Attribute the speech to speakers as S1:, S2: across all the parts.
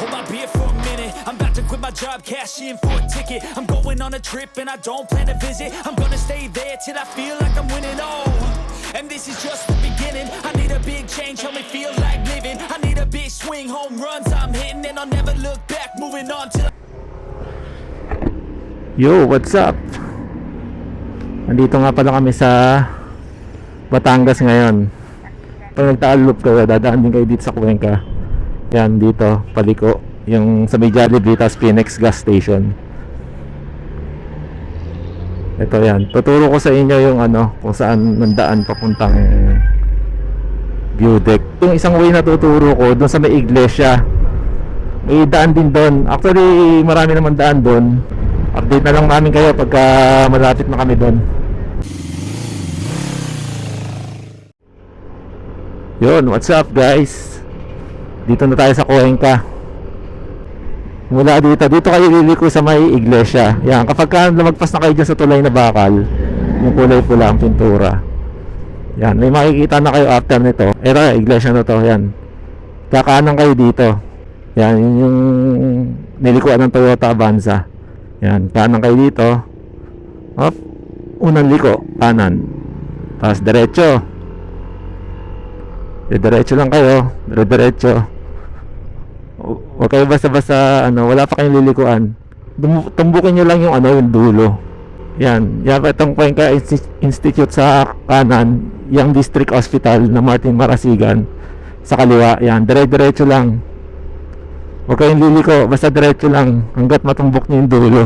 S1: Hold my beer for a minute. I'm about to quit my job, cash in for a ticket. I'm going on a trip and I don't plan to visit. I'm gonna stay there till I feel like I'm winning. Oh, and this is just the beginning. I need a big change, help me feel like living. I need a big swing, home runs I'm hitting, and I'll never look back. Moving on till.
S2: Yo, what's up? Nandito nga pala kami sa Batangas ngayon. Pag nagtaal loop kayo, dadaan din kayo dito sa Cuenca. Yan, dito, paliko. Yung sa may Jollibee, Phoenix gas station. Ito yan. Tuturo ko sa inyo yung ano, kung saan nandaan papuntang view deck. Yung isang way na tuturo ko, dun sa may iglesia. May daan din doon. Actually, marami naman daan doon. Update na lang namin kayo pagka malapit na kami doon. Yun, what's up guys? Dito na tayo sa Cuenca. Mula dito, dito kayo liliko sa may iglesia. Yan, kapag ka lumagpas na kayo dyan sa tulay na bakal, yung kulay pula ang pintura. Yan, may makikita na kayo after nito. Ito, iglesia na to, yan. Kakanan kayo dito. Yan, yun yung nilikuan ng Toyota Avanza. Yan, kanan kayo dito. Hop, unang liko, kanan. Tapos diretso. Diretso lang kayo, diretso. Huwag kayo basta-basta, ano, wala pa kayong lilikuan. Tumbukin nyo lang yung, ano, yung dulo. Yan, yan pa itong Cuenca Insti- Institute sa kanan, yung District Hospital na Martin Marasigan sa kaliwa. Yan, dire-diretso lang. Huwag kayong liliko, basta diretso lang hanggat matumbok nyo yung dulo.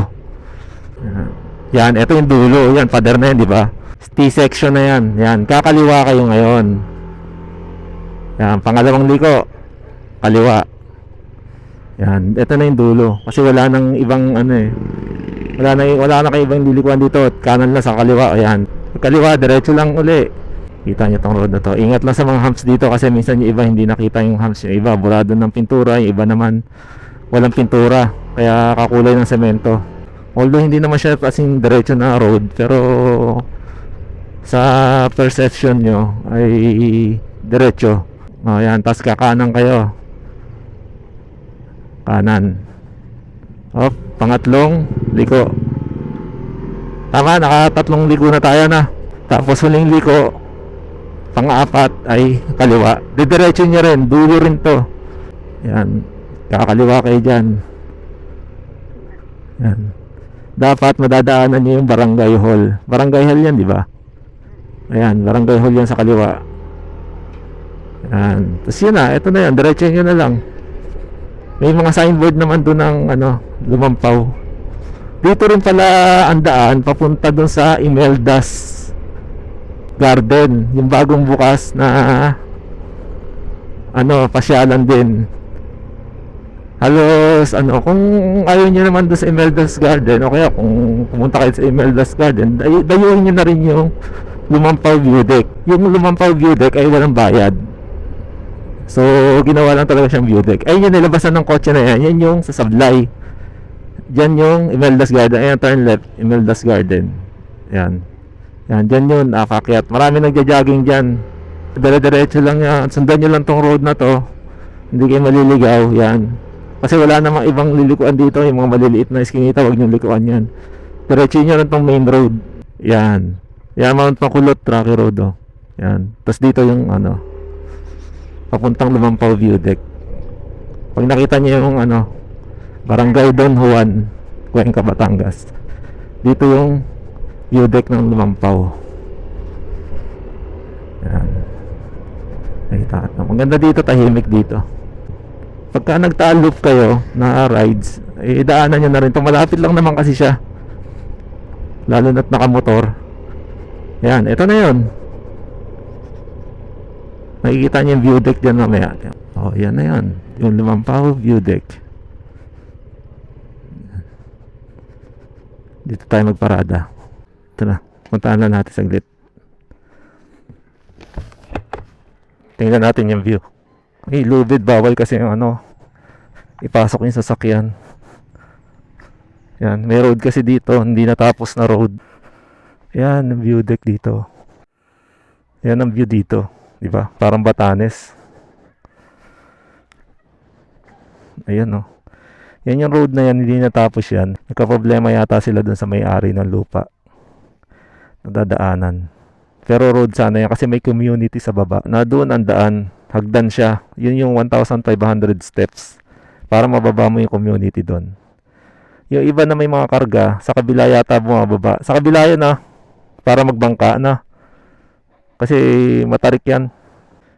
S2: Yan. Yan, ito yung dulo. Yan, pader na yan, di ba? T-section na yan. Yan, kakaliwa kayo ngayon. Yan, pangalawang liko. Kaliwa. Yan, ito na yung dulo. Kasi wala nang ibang ano eh. Wala na wala na kay ibang lilikuan dito. Kanan lang sa kaliwa. Ayan. Kaliwa, diretso lang uli. Kita niyo tong road na to. Ingat lang sa mga humps dito kasi minsan yung iba hindi nakita yung humps. Yung iba, burado ng pintura. Yung iba naman, walang pintura. Kaya kakulay ng semento. Although hindi naman siya kasing diretso na road. Pero sa perception nyo ay diretso. O, yan. Tapos kakanan kayo. Kanan. Hop, pangatlong liko. Tama, nakatatlong liko na tayo na. Tapos huling liko, pang-apat ay kaliwa. Didiretso nyo rin, dulo rin to. Yan, kakaliwa kayo dyan. Yan. Dapat madadaanan nyo yung barangay hall. Barangay hall yan, di ba? Ayan, barangay hall yan sa kaliwa. Yan. Tapos yun na, ito na yan, diretso nyo na lang. May mga signboard naman doon ng ano, lumampaw. Dito rin pala ang daan papunta doon sa Imeldas Garden, yung bagong bukas na ano, pasyalan din. Halos ano, kung ayaw niyo naman doon sa Imeldas Garden o kaya kung pumunta kayo sa Imeldas Garden, day- dayuhin niyo na rin yung Lumampaw View Deck. Yung Lumampaw View Deck ay walang bayad. So, ginawa lang talaga siyang view deck. Ayun yung nilabasan ng kotse na yan. Yan yung sa Sablay. Diyan yung Imeldas Garden. Ayan, turn left. Imeldas Garden. Yan. Yan, dyan yun. Nakakyat. Marami nagja-jogging dyan. Dire-diretso lang yan. Sundan nyo lang tong road na to. Hindi kayo maliligaw. Yan. Kasi wala namang ibang lilikuan dito. Yung mga maliliit na iskinita, huwag nyo likuan yan. Diretso nyo lang tong main road. Yan. Yan, Mount Makulot, Rocky Road, oh. Yan. Tapos dito yung, ano, papuntang Lumampaw View Deck. Pag nakita niyo yung ano, Barangay Don Juan, Cuenca, Batangas. Dito yung view deck ng Lumampaw. Yan. Nakita ka. Maganda dito, tahimik dito. Pagka nagta-loop kayo na rides, eh, daanan nyo na rin. Ito malapit lang naman kasi siya. Lalo na't nakamotor. Yan, ito na yun. Makikita niyo yung view deck dyan mamaya. Oh, yan na yan. Yung Lumampaw view deck. Dito tayo magparada. Tara, puntahan na natin saglit. Tingnan natin yung view. Eh, lubid, bawal kasi yung ano, ipasok yung sasakyan. Yan, may road kasi dito, hindi natapos na road. Yan, ang view deck dito. Yan ang view dito, di ba? Parang Batanes. Ayan oh. Yan yung road na yan, hindi natapos yan. Nagka-problema yata sila dun sa may-ari ng lupa. Nadadaanan. Pero road sana yan kasi may community sa baba. Na doon ang daan, hagdan siya. Yun yung 1,500 steps para mababa mo yung community doon. Yung iba na may mga karga, sa kabila yata bumababa. Sa kabila yun ah, para magbangka na. Kasi matarik yan.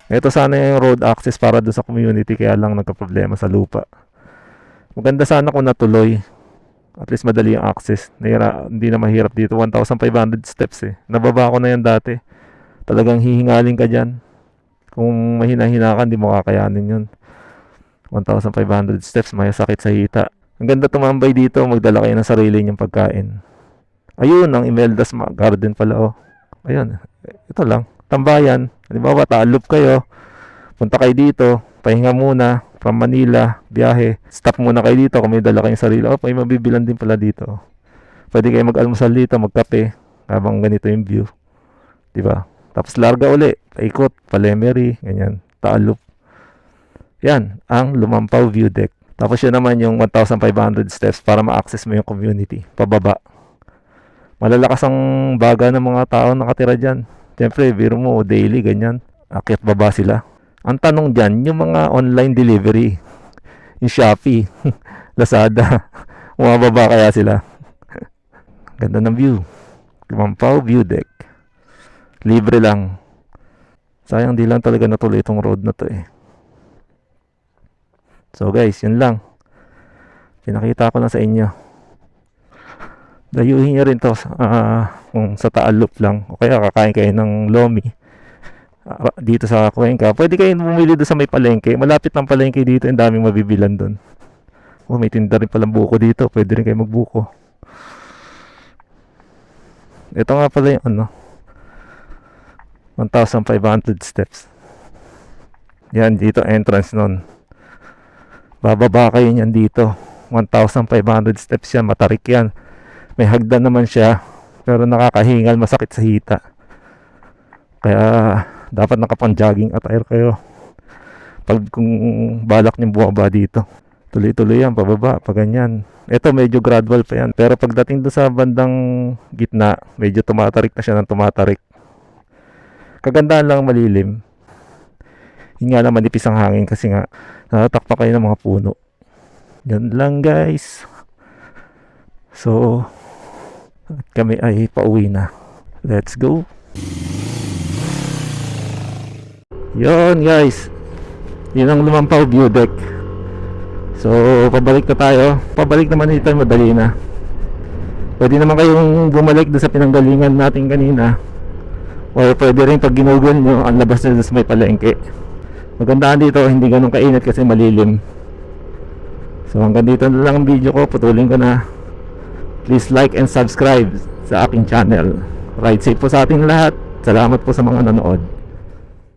S2: Ito sana yung road access para doon sa community kaya lang nagka-problema sa lupa. Maganda sana kung natuloy. At least madali yung access. Nahira, hindi na mahirap dito. 1,500 steps eh. Nababa ko na yan dati. Talagang hihingalin ka dyan. Kung mahina-hina ka, hindi mo kakayanin yun. 1,500 steps, may sakit sa hita. Ang ganda tumambay dito. Magdala kayo ng sarili niyong pagkain. Ayun, ang Imelda's Garden pala oh. Ayun, ito lang. Tambayan. Halimbawa, taalop kayo. Punta kayo dito. Pahinga muna. From Manila. Biyahe. Stop muna kayo dito kung may dala kayong sarili. Oh, may mabibilan din pala dito. Pwede kayo mag-almusal dito, magkape. Habang ganito yung view. Di ba? Tapos larga uli. Paikot. Palemery. Ganyan. Taalop. Yan. Ang Lumampaw View Deck. Tapos yun naman yung 1,500 steps para ma-access mo yung community. Pababa. Malalakas ang baga ng mga tao nakatira dyan. Siyempre, biro mo, daily, ganyan. Akit baba sila. Ang tanong dyan, yung mga online delivery, yung Shopee, Lazada, bumababa kaya sila. Ganda ng view. Lumampaw view deck. Libre lang. Sayang di lang talaga natuloy itong road na to eh. So guys, yun lang. Pinakita ko lang sa inyo. Dayuhin nyo rin to ah, kung sa Taalop lang o kaya kakain kayo ng Lomi ah, dito sa Cuenca. Pwede kayo bumili doon sa may palengke. Malapit lang palengke dito. Ang daming mabibilan doon. Oh, may tinda rin palang buko dito. Pwede rin kayo magbuko. Ito nga pala yung ano 1,500 steps. Yan, dito entrance nun. Bababa kayo niyan dito. 1,500 steps yan. Matarik yan. May hagdan naman siya. Pero nakakahingal, masakit sa hita. Kaya dapat nakapang-jogging attire kayo. Pag kung balak niyong bumaba dito. Tuloy-tuloy yan, pababa, pa ganyan. Ito medyo gradual pa yan. Pero pagdating doon sa bandang gitna, medyo tumatarik na siya ng tumatarik. Kagandahan lang malilim. Yun nga lang manipis ang hangin kasi nga natatakpa kayo ng mga puno. Yan lang guys. So, at kami ay pauwi na. Let's go. Yon guys. Yun ang lumampaw view deck. So, pabalik na tayo. Pabalik naman dito madali na. Pwede naman kayong bumalik doon sa pinanggalingan natin kanina. Or pwede rin pag ginugol nyo, ang labas na sa may palengke. Magandaan dito, hindi ganun kainit kasi malilim. So hanggang dito na lang ang video ko, putulin ko na. Please like and subscribe sa aking channel. Ride safe po sa ating lahat. Salamat po sa mga nanood.